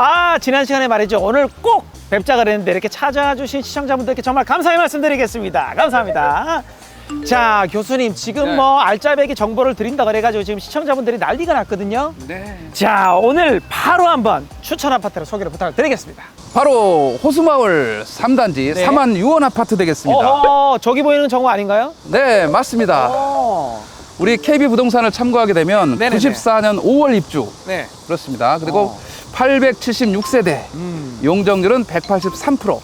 아 지난 시간에 말이죠 오늘 꼭 뵙자 그랬는데 이렇게 찾아주신 시청자분들께 정말 감사의 말씀드리겠습니다 감사합니다 자 교수님 지금 네. 뭐 알짜배기 정보를 드린다 그래가지고 지금 시청자분들이 난리가 났거든요 네. 자 오늘 바로 한번 추천 아파트를 소개를 부탁을 드리겠습니다 바로 호수마을 3단지 네. 사만 유원 아파트 되겠습니다. 어허 저기 보이는 정보 아닌가요? 네, 맞습니다. 어. 우리 KB 부동산을 참고하게 되면 네네네. 94년 5월 입주. 네 그렇습니다. 그리고 어. 876세대. 음. 용적률은 183%.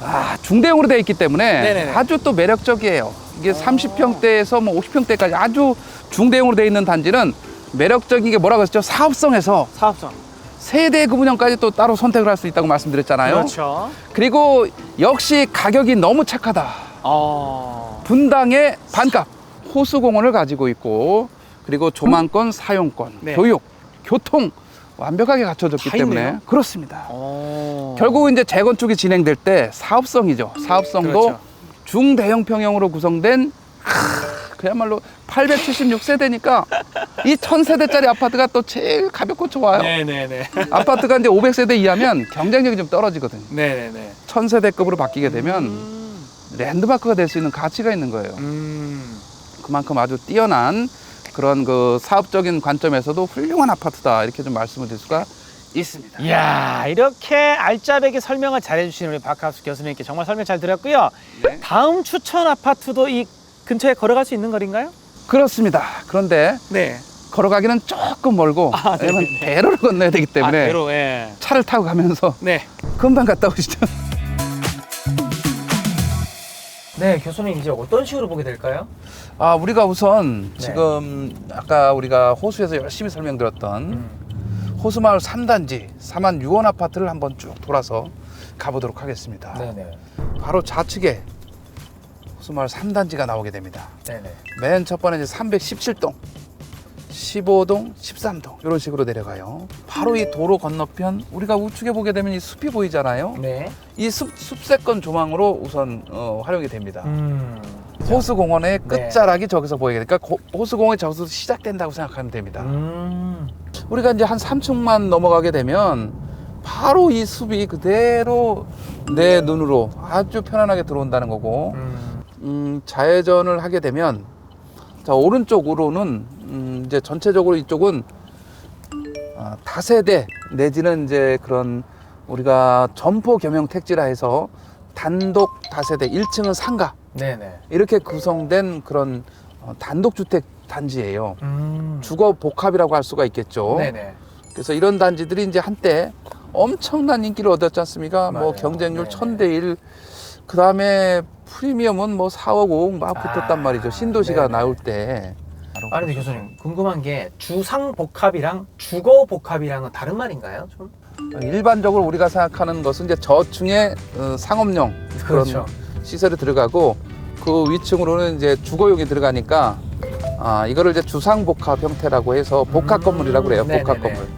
아, 중대형으로 되어 있기 때문에 네네네. 아주 또 매력적이에요. 이게 30평대에서 뭐 50평대까지 아주 중대형으로 되어 있는 단지는 매력적인 게 뭐라고 했죠? 사업성에서 사업성 세대 구분형까지 또 따로 선택을 할 수 있다고 말씀드렸잖아요. 그렇죠 그리고 역시 가격이 너무 착하다. 어. 분당의 반값 호수공원을 가지고 있고 그리고 조망권, 사용권, 네. 교육, 교통 완벽하게 갖춰졌기 다 때문에 있네요. 그렇습니다. 어. 결국 이제 재건축이 진행될 때 사업성이죠. 사업성도 그렇죠. 중대형 평형으로 구성된 하, 그야말로 876세대니까 이 1000세대짜리 아파트가 또 제일 가볍고 좋아요. 네네네 아파트가 이제 500세대 이하면 경쟁력이 좀 떨어지거든요. 네네네 1000세대급으로 바뀌게 되면 음. 랜드마크가 될 수 있는 가치가 있는 거예요. 음. 그만큼 아주 뛰어난 그런 그 사업적인 관점에서도 훌륭한 아파트다 이렇게 좀 말씀을 드릴 수가 있습니다. 이야 이렇게 알짜배기 설명을 잘해주신 우리 박하수 교수님께 정말 설명 잘 드렸고요. 네. 다음 추천 아파트도 이 근처에 걸어갈 수 있는 거리인가요? 그렇습니다. 그런데 네. 걸어가기는 조금 멀고 아, 왜냐면 네네네. 대로를 건너야 되기 때문에 아, 대로 예. 차를 타고 가면서 네. 금방 갔다 오시죠. 네 교수님 이제 어떤 식으로 보게 될까요? 아 우리가 우선 네. 지금 아까 우리가 호수에서 열심히 설명드렸던 음. 호수마을 3단지 사만 유원 아파트를 한번 쭉 돌아서 가보도록 하겠습니다. 네 네. 바로 좌측에 호수마을 3단지가 나오게 됩니다. 네 네. 맨 첫 번째 317동, 15동, 13동 이런 식으로 내려가요. 바로 이 도로 건너편 우리가 우측에 보게 되면 이 숲이 보이잖아요. 네. 이 숲, 숲세권 조망으로 우선 어, 활용이 됩니다. 음. 호수공원의 네. 끝자락이 저기서 보이게 되니까 고- 호수공원이 저기서 시작된다고 생각하면 됩니다. 음. 우리가 이제 한 3층만 넘어가게 되면 바로 이 숲이 그대로 내 눈으로 아주 편안하게 들어온다는 거고 음. 음, 좌회전을 하게 되면 자 오른쪽으로는 음, 이제 전체적으로 이쪽은 아, 다세대 내지는 이제 그런 우리가 점포 겸용 택지라 해서 단독 다세대 1층은 상가 네네. 이렇게 구성된 그런 어, 단독 주택 단지예요. 음. 주거 복합이라고 할 수가 있겠죠. 네네. 그래서 이런 단지들이 이제 한때 엄청난 인기를 얻었지 않습니까? 뭐 맞아요. 경쟁률 네네. 천 1000대 1. 그 다음에 프리미엄은 뭐 4억 5억 막 붙었단 아, 말이죠. 신도시가 네네. 나올 때. 아니 근데 교수님 궁금한 게 주상 복합이랑 주거 복합이랑은 다른 말인가요? 좀? 일반적으로 우리가 생각하는 것은 이제 저층에 어, 상업용 그런 그렇죠. 시설이 들어가고 그 위층으로는 이제 주거용이 들어가니까 아 이거를 이제 주상복합 형태라고 해서 복합 음, 건물이라고 그래요. 복합 네네네. 건물.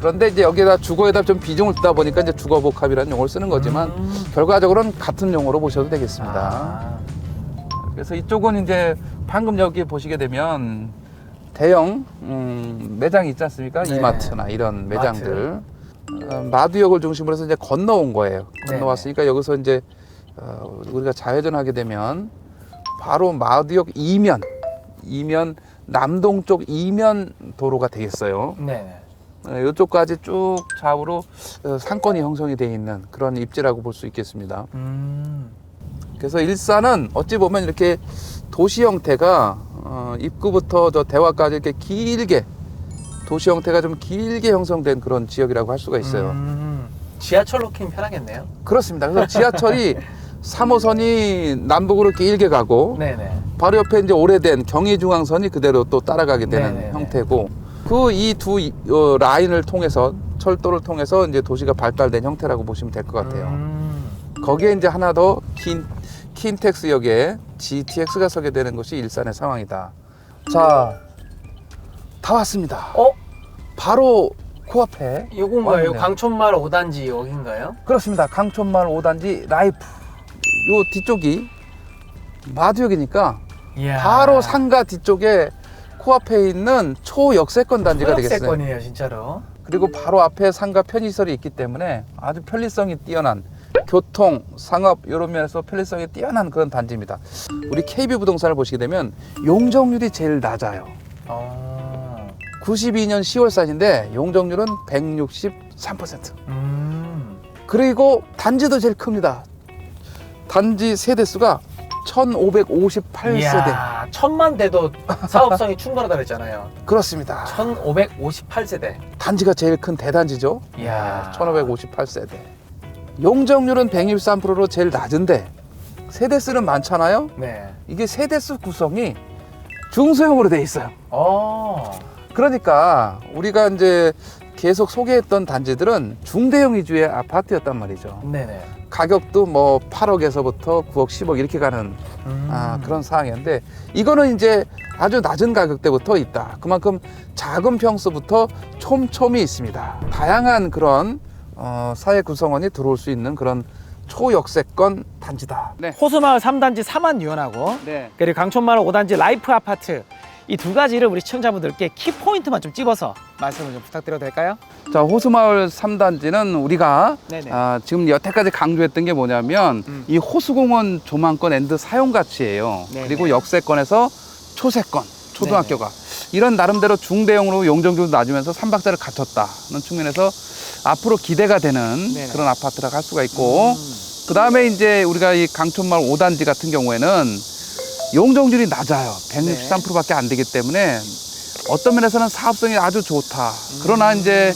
그런데 이제 여기에다 주거에다 좀 비중을 두다 보니까 이제 주거복합이라는 용어를 쓰는 거지만 음. 결과적으로는 같은 용어로 보셔도 되겠습니다. 아. 그래서 이쪽은 이제 방금 여기 보시게 되면 대형 음, 매장이 있지 않습니까? 네. 이마트나 이런 매장들 어, 마두역을 중심으로 해서 이제 건너온 거예요. 네. 건너왔으니까 여기서 이제 어, 우리가 좌회전하게 되면 바로 마두역 이면 이면 남동쪽 이면 도로가 되겠어요. 어, 이쪽까지 쭉 좌우로 어, 상권이 형성이 되어 있는 그런 입지라고 볼 수 있겠습니다. 음. 그래서 일산은 어찌 보면 이렇게 도시 형태가 어, 입구부터 저 대화까지 이렇게 길게 도시 형태가 좀 길게 형성된 그런 지역이라고 할 수가 있어요. 음. 지하철 놓기는 편하겠네요. 그렇습니다. 그래서 지하철이 3호선이 남북으로 길게 가고 네네. 바로 옆에 이제 오래된 경의중앙선이 그대로 또 따라가게 되는 네네네. 형태고 그 이두 어, 라인을 통해서 철도를 통해서 이제 도시가 발달된 형태라고 보시면 될 것 같아요. 음. 거기에 이제 하나 더 킨, 킨텍스 역에 GTX가 서게 되는 것이 일산의 상황이다. 자, 다 왔습니다. 어? 바로 코앞에 요건가요? 왔네요. 강촌마을 5단지 여긴가요? 그렇습니다. 강촌마을 5단지 라이프. 요 뒤쪽이 마두역이니까 이야. 바로 상가 뒤쪽에 코앞에 있는 초역세권 단지가 되겠어요. 초역세권이에요, 진짜로. 그리고 바로 앞에 상가 편의시설이 있기 때문에 아주 편리성이 뛰어난 교통, 상업 이런 면에서 편리성이 뛰어난 그런 단지입니다. 우리 KB 부동산을 보시게 되면 용적률이 제일 낮아요. 어. 92년 10월 산인데 용적률은 163%. 음. 그리고 단지도 제일 큽니다. 단지 세대 수가 1558세대. 이야, 천만 대도 사업성이 충분하다 그랬잖아요. 그렇습니다. 1558세대. 단지가 제일 큰 대단지죠. 이야. 1558세대. 용적률은 123%로 제일 낮은데 세대수는 많잖아요. 네. 이게 세대수 구성이 중소형으로 돼 있어요. 어. 그러니까 우리가 이제 계속 소개했던 단지들은 중대형 위주의 아파트였단 말이죠. 네네. 가격도 뭐 8억에서부터 9억, 10억 이렇게 가는 음. 아, 그런 상황이었는데 이거는 이제 아주 낮은 가격대부터 있다. 그만큼 작은 평수부터 촘촘히 있습니다. 다양한 그런 어, 사회 구성원이 들어올 수 있는 그런 초역세권 단지다. 네. 호수마을 3단지 사만 유연하고 네. 그리고 강촌마을 5단지 라이프 아파트 이 두 가지를 우리 시청자분들께 키포인트만 좀 집어서 말씀을 좀 부탁드려도 될까요? 자, 호수마을 3단지는 우리가 네네. 아, 지금 여태까지 강조했던 게 뭐냐면 음. 이 호수공원 조망권 앤드 사용 가치예요. 네네. 그리고 역세권에서 초세권, 초등학교가 이런 나름대로 중대형으로 용적률도 낮으면서 삼박자를 갖췄다는 측면에서 앞으로 기대가 되는 네네. 그런 아파트라고 할 수가 있고 음. 그 다음에 이제 우리가 이 강촌마을 5단지 같은 경우에는 용적률이 낮아요. 163%밖에 안 되기 때문에 어떤 면에서는 사업성이 아주 좋다. 그러나 이제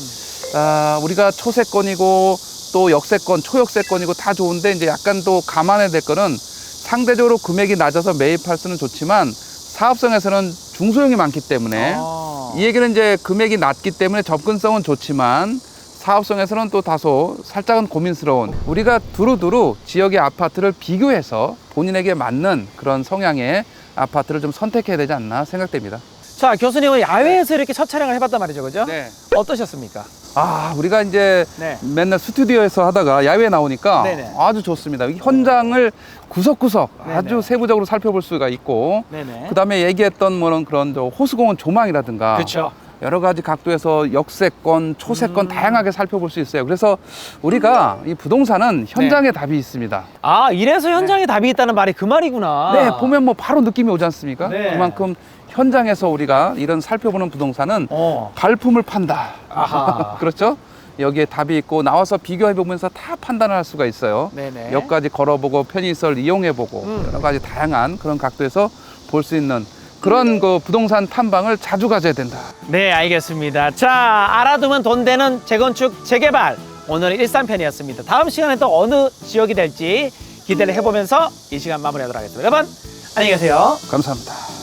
아, 우리가 초세권이고 또 역세권, 초역세권이고 다 좋은데 이제 약간 또 감안해야 될 거는 상대적으로 금액이 낮아서 매입할 수는 좋지만 사업성에서는 중소형이 많기 때문에 어. 이 얘기는 이제 금액이 낮기 때문에 접근성은 좋지만 사업성에서는 또 다소 살짝은 고민스러운 우리가 두루두루 지역의 아파트를 비교해서 본인에게 맞는 그런 성향의 아파트를 좀 선택해야 되지 않나 생각됩니다. 자 교수님은 야외에서 이렇게 첫 촬영을 해봤단 말이죠, 그죠? 네. 어떠셨습니까? 아, 우리가 이제 네. 맨날 스튜디오에서 하다가 야외에 나오니까 네네. 아주 좋습니다. 이 현장을 구석구석 네네. 아주 세부적으로 살펴볼 수가 있고 네네. 그 다음에 얘기했던 뭐는 그런 저 호수공원 조망이라든가 그렇죠. 여러 가지 각도에서 역세권, 초세권 음. 다양하게 살펴볼 수 있어요. 그래서 우리가 이 부동산은 현장에 답이 있습니다. 아 이래서 현장에 답이 있다는 말이 그 말이구나. 네, 보면 뭐 바로 느낌이 오지 않습니까? 네. 그만큼 현장에서 우리가 이런 살펴보는 부동산은 어. 발품을 판다. 아하. 그렇죠? 여기에 답이 있고 나와서 비교해 보면서 다 판단을 할 수가 있어요. 네네. 역까지 걸어보고 편의시설 이용해 보고 음. 여러 가지 다양한 그런 각도에서 볼 수 있는 그런 그 부동산 탐방을 자주 가져야 된다. 네, 알겠습니다. 자, 알아두면 돈 되는 재건축 재개발. 오늘은 일산 편이었습니다. 다음 시간에 또 어느 지역이 될지 기대를 해보면서 이 시간 마무리하도록 하겠습니다. 여러분, 안녕히 계세요. 감사합니다.